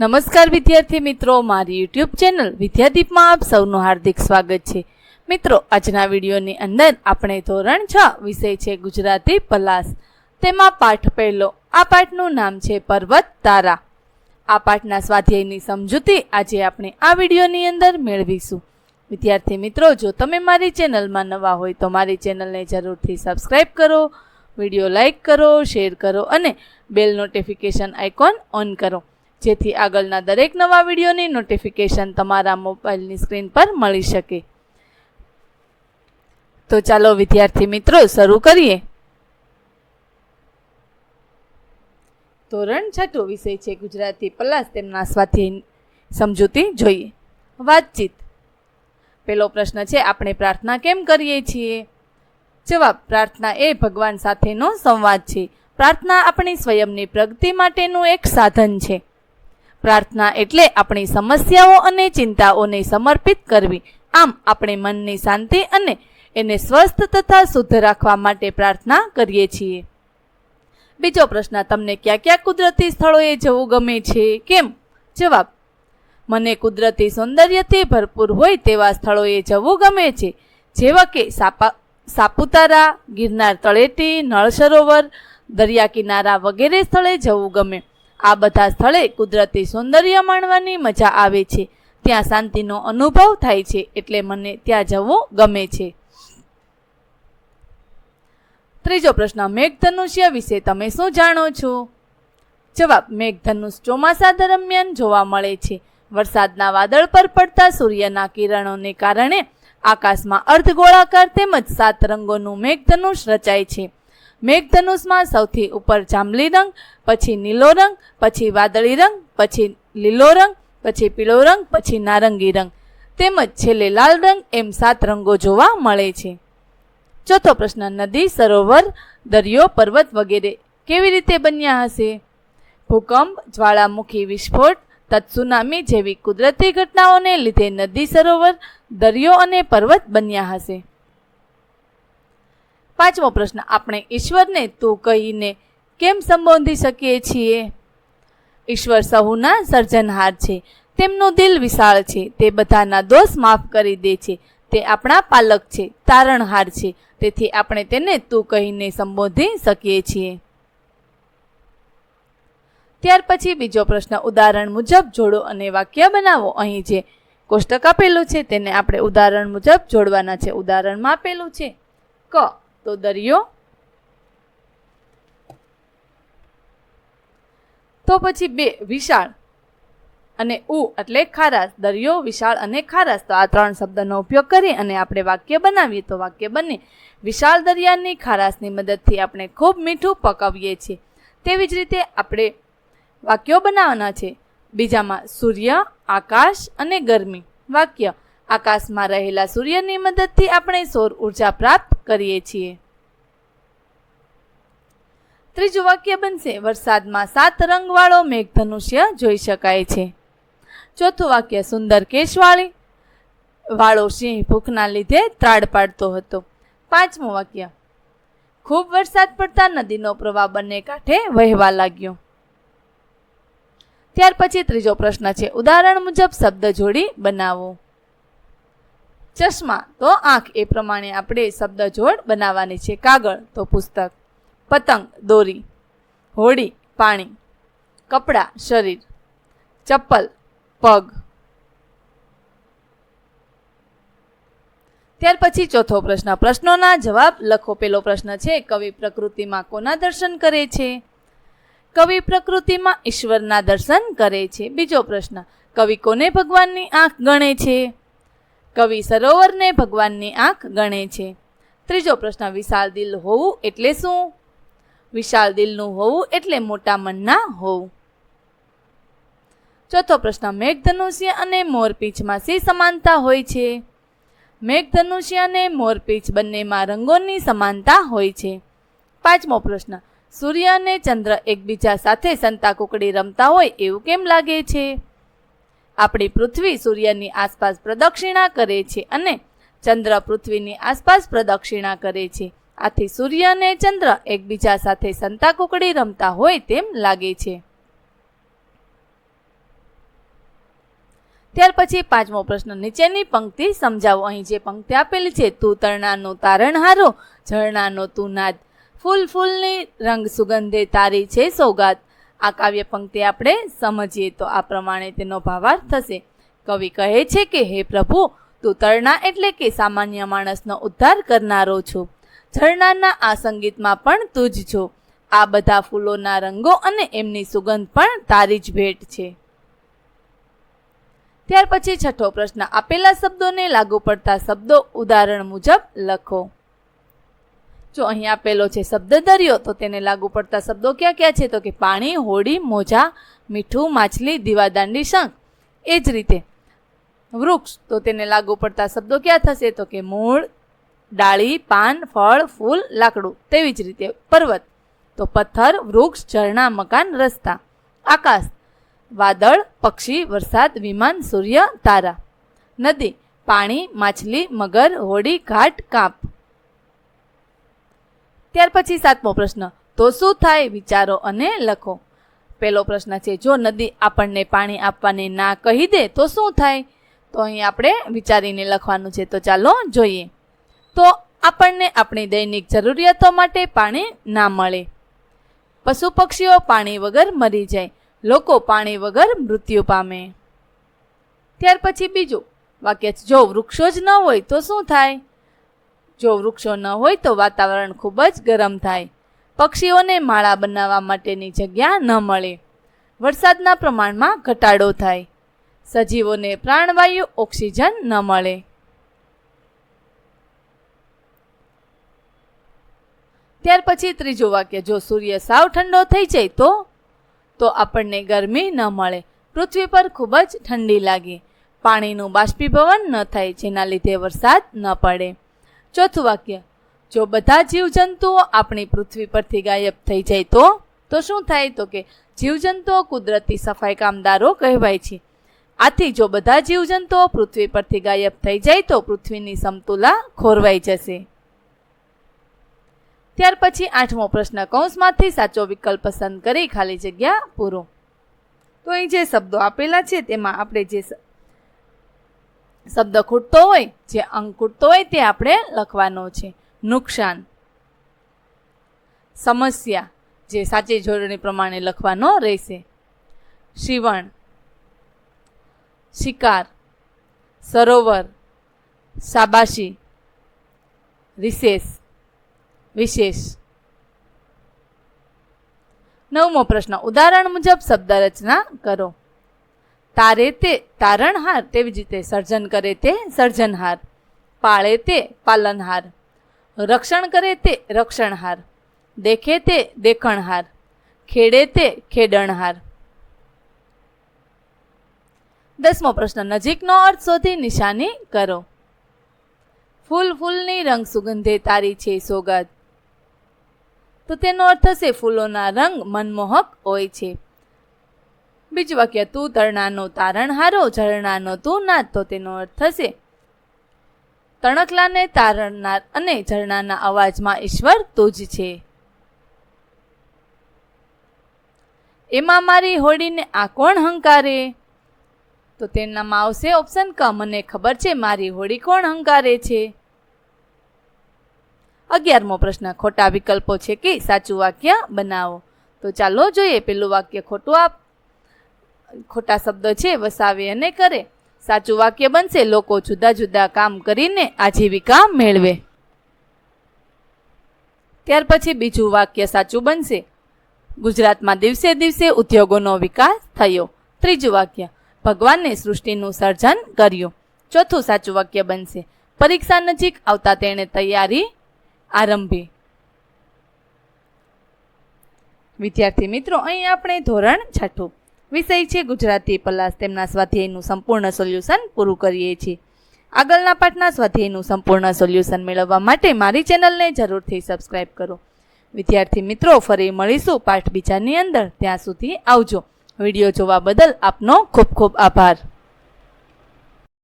નમસ્કાર વિદ્યાર્થી મિત્રો, મારી યુટ્યુબ ચેનલ વિદ્યાદીપમાં આપ સૌનું હાર્દિક સ્વાગત છે. મિત્રો, આજના વિડીયોની અંદર આપણે ધોરણ છ વિષય છે ગુજરાતી પલાસ. તેમાં પાઠ પહેલો, આ પાઠનું નામ છે પર્વત તારા. આ પાઠના સ્વાધ્યાયની સમજૂતી આજે આપણે આ વિડીયોની અંદર મેળવીશું. વિદ્યાર્થી મિત્રો, જો તમે મારી ચેનલમાં નવા હોય તો મારી ચેનલને જરૂરથી સબસ્ક્રાઈબ કરો, વીડિયો લાઇક કરો, શેર કરો અને બેલ નોટિફિકેશન આઇકોન ઓન કરો. જેથી આગળના દરેક નવા વિડીયોની નોટિફિકેશન તમારા મોબાઈલની સ્ક્રીન પર મળી શકે. તો ચાલો વિદ્યાર્થી મિત્રો, શરૂ કરીએ. ધોરણ છઠ્ઠો વિષય છે ગુજરાતી પલાસ, તેમના સ્વાધ્યાય સમજૂતી જોઈએ. વાતચીત. પેલો પ્રશ્ન છે, આપણે પ્રાર્થના કેમ કરીએ છીએ? જવાબ, પ્રાર્થના એ ભગવાન સાથેનો સંવાદ છે. પ્રાર્થના આપણી સ્વયંની પ્રગતિ માટેનું એક સાધન છે. પ્રાર્થના એટલે આપણી સમસ્યાઓ અને ચિંતાઓને સમર્પિત કરવી. આમ આપણે મનની શાંતિ અને એને સ્વસ્થ તથા શુદ્ધ રાખવા માટે પ્રાર્થના કરીએ છીએ. બીજો પ્રશ્ન, તમને ક્યાં ક્યાં કુદરતી સ્થળોએ જવું ગમે છે? કેમ? જવાબ, મને કુદરતી સૌંદર્યથી ભરપૂર હોય તેવા સ્થળોએ જવું ગમે છે. જેવા કે સાપા, સાપુતારા, ગિરનાર તળેટી, નળ સરોવર દરિયા કિનારા વગેરે સ્થળે જવું ગમે. આ બધા સ્થળે કુદરતી સૌંદર્ય માણવાની મજા આવે છે. ત્યાં શાંતિનો અનુભવ થાય છે એટલે મને ત્યાં જવું ગમે છે. ત્રીજો પ્રશ્ન, મેઘધનુષ્ય વિશે તમે શું જાણો છો? જવાબ, મેઘધનુષ ચોમાસા દરમિયાન જોવા મળે છે. વરસાદના વાદળ પર પડતા સૂર્યના કિરણોને કારણે આકાશમાં અર્ધગોળાકાર તેમજ સાત રંગોનું મેઘધનુષ રચાય છે. મેઘધનુષમાં સૌથી ઉપર જાંબલી રંગ, પછી નીલો રંગ, પછી વાદળી રંગ, પછી લીલો રંગ, પછી પીળો રંગ, પછી નારંગી રંગ. તેમજ છેલ્લે લાલ રંગ, એમ સાત રંગો જોવા મળે છે. ચોથો પ્રશ્ન, નદી, સરોવર, દરિયો, પર્વત વગેરે કેવી રીતે બન્યા હશે? ભૂકંપ, જ્વાળામુખી વિસ્ફોટ, તત્સુનામી જેવી કુદરતી ઘટનાઓને લીધે નદી, સરોવર, દરિયો અને પર્વત બન્યા હશે. પાંચમો પ્રશ્ન, આપણે ઈશ્વરને તું કહીને કેમ સંબોધી શકીએ છીએ? ઈશ્વર સહુના સર્જનહાર છે, તેમનું દિલ વિશાળ છે, તે બધાના દોષ માફ કરી દે છે, તે આપણા પાલક છે, તારણહાર છે, તેથી આપણે તેને તું કહીને સંબોધી શકીએ છીએ. ત્યાર પછી બીજો પ્રશ્ન, ઉદાહરણ મુજબ જોડો અને વાક્ય બનાવો. અહીં જે કોષ્ટક આપેલું છે, તેને આપણે ઉદાહરણ મુજબ જોડવાના છે. ઉદાહરણમાં આપેલું છે. ક. તો દરિયો. તો પછી બે વિશાળ અને ઉ એટલે ખારાશ. દરિયો, વિશાળ અને ખારાશ. તો આ ત્રણ શબ્દનો ઉપયોગ કરી અને આપણે વાક્ય બનાવીએ. તો વાક્ય બને, વિશાળ દરિયાની ખારાશની મદદથી આપણે ખૂબ મીઠું પકવીએ છીએ. તેવી જ રીતે આપણે વાક્યો બનાવવાના છે. બીજામાં, સૂર્ય, આકાશ અને ગરમી. વાક્ય આકાશમાં રહેલા સૂર્યની મદદથી આપણે સૌર ઊર્જા પ્રાપ્ત કરીએ છીએ. ત્રીજું વાક્ય બનશે, વરસાદમાં સાત રંગવાળો મેઘધનુષ્ય જોઈ શકાય છે. ચોથું વાક્ય, સુંદર કેશવાળી વાળો સિંહ ભૂખના લીધે ત્રાડ પાડતો હતો. પાંચમું વાક્ય, ખૂબ વરસાદ પડતા નદીનો પ્રવાહ બંને કાંઠે વહેવા લાગ્યો. ત્યાર પછી ત્રીજો પ્રશ્ન છે, ઉદાહરણ મુજબ શબ્દ જોડી બનાવો. ચશ્મા તો આંખ એ પ્રમાણે આપણે શબ્દ જોડ બનાવવાની છે. કાગળ તો પુસ્તક, પતંગ, દોરી, હોડી, પાણી, કપડાં, શરીર, ચપ્પલ, પગ. ત્યાર પછી ચોથો પ્રશ્ન. પ્રશ્નોના જવાબ લખો. પેલો પ્રશ્ન છે, કવિ પ્રકૃતિમાં કોના દર્શન કરે છે? કવિ પ્રકૃતિમાં ઈશ્વરના દર્શન કરે છે. બીજો પ્રશ્ન, કવિ કોને ભગવાનની આંખ ગણે છે? કવિ સરોવરને ભગવાનની આંખ ગણે છે. ત્રીજો પ્રશ્ન, વિશાળ દિલ હોવું એટલે શું? વિશાળ દિલનું હોવું એટલે મોટા મનના હોવું. ચોથો પ્રશ્ન, મેઘધનુષ્ય અને મોરપીંછમાં શી સમાનતા હોય છે? મેઘધનુષ્ય અને મોરપીંછ બંનેમાં રંગોની સમાનતા હોય છે. પાંચમો પ્રશ્ન, સૂર્ય અને ચંદ્ર એકબીજા સાથે સંતા કુકડી રમતા હોય એવું કેમ લાગે છે? આપણી પૃથ્વી સૂર્યની આસપાસ પ્રદક્ષિણા કરે છે અને ચંદ્ર પૃથ્વીની આસપાસ પ્રદક્ષિણા કરે છે. આથી સૂર્ય અને ચંદ્ર એકબીજા સાથે સંતા કુકડી રમતા હોય તેમ લાગે છે. ત્યાર પછી પાંચમો પ્રશ્ન, નીચેની પંક્તિ સમજાવો. અહીં જે પંક્તિ આપેલી છે, તું તરણાનો તારણહારો, ઝરણાનો તું નાદ. ફૂલ ફૂલની રંગ સુગંધે તારી છે સોગાત. આ કાવ્ય પંક્તિ આપણે સમજીએ તો આ પ્રમાણે તેનો ભાવાર્થ થશે. કવિ કહે છે કે, હે પ્રભુ, તું તરણા એટલે કે સામાન્ય માણસનો ઉદ્ધાર કરનારો છો. ઝરણાના આ સંગીતમાં પણ તું જ છો. આ બધા ફૂલોના રંગો અને એમની સુગંધ પણ તારી જ ભેટ છે. ત્યાર પછી છઠ્ઠો પ્રશ્ન. આપેલા શબ્દોને લાગુ પડતા શબ્દો ઉદાહરણ મુજબ લખો. જો અહીં આપેલો છે શબ્દ દરિયો, તો તેને લાગુ પડતા શબ્દો ક્યાં ક્યાં છે? તો કે પાણી, હોડી, મોજા, મીઠું, માછલી, દીવાદાંડી, શંખ. એ જ રીતે વૃક્ષ, તો તેને લાગુ પડતા શબ્દો ક્યાં થશે? તો કે મૂળ, ડાળી, પાન, ફળ, ફૂલ, લાકડું. તેવી જ રીતે પર્વત. તો પથ્થર, વૃક્ષ, ઝરણા, મકાન, રસ્તા. આકાશ, વાદળ, પક્ષી, વરસાદ, વિમાન, સૂર્ય, તારા. નદી, પાણી, માછલી, મગર, હોડી, ઘાટ, કાપ. ત્યાર પછી સાતમો પ્રશ્ન, તો શું થાય વિચારો અને લખો. પહેલો પ્રશ્ન છે, જો નદી આપણને પાણી આપવાની ના કહી દે, તો શું થાય? તો અહીં આપણે વિચારીને લખવાનું છે, તો ચાલો જોઈએ. તો આપણને આપણી દૈનિક જરૂરિયાતો માટે પાણી ના મળે. પશુ પક્ષીઓ પાણી વગર મરી જાય, લોકો પાણી વગર મૃત્યુ પામે. ત્યાર પછી બીજું વાક્ય જો વૃક્ષો જ ન હોય તો શું થાય? જો વૃક્ષો ન હોય તો વાતાવરણ ખૂબ જ ગરમ થાય. પક્ષીઓને માળા બનાવવા માટેની જગ્યા ન મળે. વરસાદના પ્રમાણમાં ઘટાડો થાય. સજીવોને પ્રાણવાયુ ઓક્સિજન ન મળે. ત્યાર પછી ત્રીજું વાક્ય, જો સૂર્ય સાવ ઠંડો થઈ જાય તો? તો આપણને ગરમી ન મળે. પૃથ્વી પર ખૂબ જ ઠંડી લાગે. પાણીનું બાષ્પીભવન ન થાય, જેના લીધે વરસાદ ન પડે. ચોથું વાક્ય, જો બધા જીવજંતુઓ આપણી પૃથ્વી પરથી ગાયબ થઈ જાય તો? તો શું થાય? તો કે જીવજંતુઓ કુદરતી સફાઈ કામદારો કહેવાય છે. આથી જો બધા જીવજંતુઓ પૃથ્વી પરથી ગાયબ થઈ જાય તો પૃથ્વીની સમતુલા ખોરવાઈ જશે. ત્યાર પછી આઠમો પ્રશ્ન, કૌંસમાંથી સાચો વિકલ્પ પસંદ કરી ખાલી જગ્યા પૂરો. તો અહીં જે શબ્દો આપેલા છે, તેમાં આપણે જે શબ્દ ખૂટતો હોય, જે અંક ખૂટતો હોય તે આપણે લખવાનો છે. નુકસાન. સમસ્યા, જે સાચી જોડણી પ્રમાણે લખવાનો રહેશે. શિવણ. શિકાર. સરોવર. શાબાશી. રિશેષ. વિશેષ. નવમો પ્રશ્ન. ઉદાહરણ મુજબ શબ્દ રચના કરો. તારે તે તારણહાર તેવી જ રીતે સર્જન કરે તે સર્જનહાર, પાળે તે પાલનહાર, રક્ષણ કરે તે રક્ષણહાર, દેખે તે દેખણહાર, ખેડે તે ખેડણહાર. દસમો પ્રશ્ન, નજીકનો અર્થ શોધી નિશાની કરો. ફૂલ ફૂલની રંગ સુગંધે તારી છે સોગાદ તો તેનો અર્થ થશે ફૂલોના રંગ મનમોહક હોય છે. બીજું વાક્ય, તું તરણાનો તારણહારો ઝરણાનો તું નાદ. તો તેનો અર્થ થશે તણકલાને તારણનાર અને ઝરણાના અવાજમાં ઈશ્વર તું જ છે. એમાં મારી હોડીને આ કોણ હંકારે? તો તેનામાં આવશે ઓપ્શન ક, મને ખબર છે મારી હોડી કોણ હંકારે છે? અગિયારમો પ્રશ્ન, ખોટા વિકલ્પો છે કે સાચું વાક્ય બનાવો? તો ચાલો જોઈએ, પેલું વાક્ય ખોટું આપ ખોટા શબ્દ છે, વસાવે અને કરે. સાચું વાક્ય બનશે, લોકો જુદા જુદા કામ કરીને આજીવિકા મેળવે. ત્યાર પછી બીજું વાક્ય સાચું બનશે. ગુજરાતમાં દિવસે દિવસે ઉદ્યોગોનો વિકાસ થયો. ત્રીજું વાક્ય ભગવાનને સૃષ્ટિનું સર્જન કર્યું. ચોથું સાચું વાક્ય બનશે, પરીક્ષા નજીક આવતા તેણે તૈયારી આરંભી. વિદ્યાર્થી મિત્રો, અહીં આપણે ધોરણ છઠ્ઠું વિષય છે ગુજરાતી પલાસ તેમના સ્વાધ્યાયનું સંપૂર્ણ સોલ્યુશન પૂરું કરીએ છીએ. આગળના પાઠના સ્વાધ્યાયનું સંપૂર્ણ સોલ્યુશન મેળવવા માટે મારી ચેનલને જરૂરથી સબસ્ક્રાઇબ કરો. વિદ્યાર્થી મિત્રો, ફરી મળીશું પાઠ બીજાની અંદર. ત્યાં સુધી આવજો. વીડિયો જોવા બદલ આપનો ખૂબ ખૂબ આભાર.